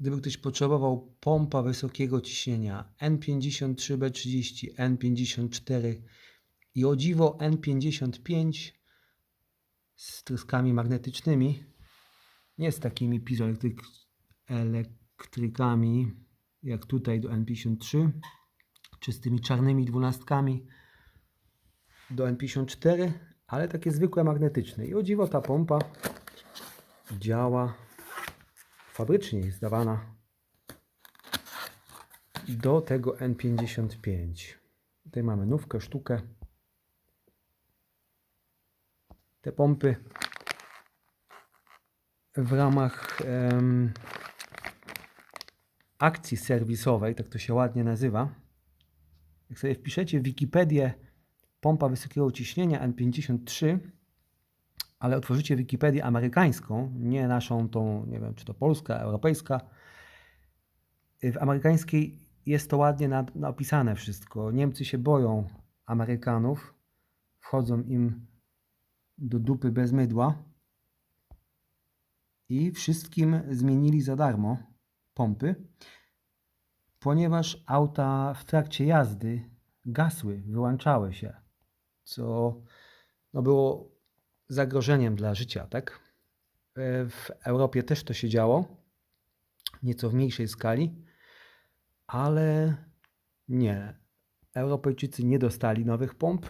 Gdyby ktoś potrzebował pompa wysokiego ciśnienia N53B30, N54 i o dziwo N55 z tryskami magnetycznymi, nie z takimi piezoelektrykami jak tutaj do N53, czy z tymi czarnymi dwunastkami do N54, ale takie zwykłe magnetyczne. I o dziwo ta pompa działa fabrycznie, jest dawana do tego N55. Tutaj mamy nówkę, sztukę. Te pompy w ramach em, akcji serwisowej, tak to się ładnie nazywa. Jak sobie wpiszecie w Wikipedię pompa wysokiego ciśnienia N53, ale otworzycie Wikipedię amerykańską, nie naszą tą, nie wiem, czy to polska, europejska. W amerykańskiej jest to ładnie nad- napisane wszystko. Niemcy się boją Amerykanów, wchodzą im do dupy bez mydła i wszystkim zmienili za darmo pompy, ponieważ auta w trakcie jazdy gasły, wyłączały się, co no było zagrożeniem dla życia, tak? E, W Europie też to się działo, nieco w mniejszej skali, ale nie. Europejczycy nie dostali nowych pomp,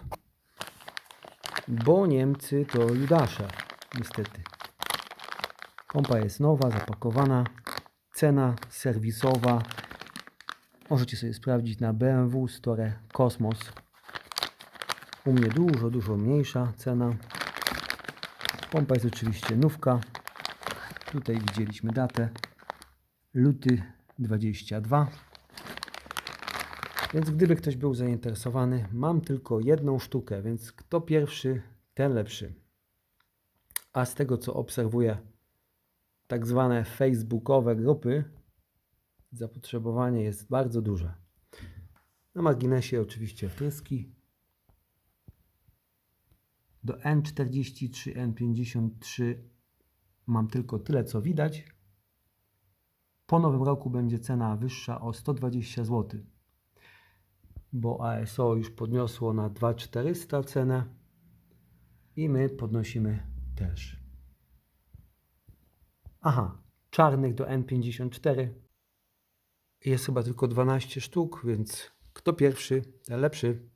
bo Niemcy to Judasze, niestety. Pompa jest nowa, zapakowana, cena serwisowa. Możecie sobie sprawdzić na BMW Store Cosmos. U mnie dużo, dużo mniejsza cena. Pompa jest oczywiście nówka. Tutaj widzieliśmy datę. Luty 22. Więc gdyby ktoś był zainteresowany, mam tylko jedną sztukę, więc kto pierwszy, ten lepszy. A z tego co obserwuję, tak zwane facebookowe grupy, zapotrzebowanie jest bardzo duże. Na marginesie oczywiście wtryski. Do N43, N53 mam tylko tyle co widać. Po nowym roku będzie cena wyższa o 120 zł, bo ASO już podniosło na 2400 cenę i my podnosimy też. Aha, czarnych do N54 jest chyba tylko 12 sztuk, więc kto pierwszy, lepszy.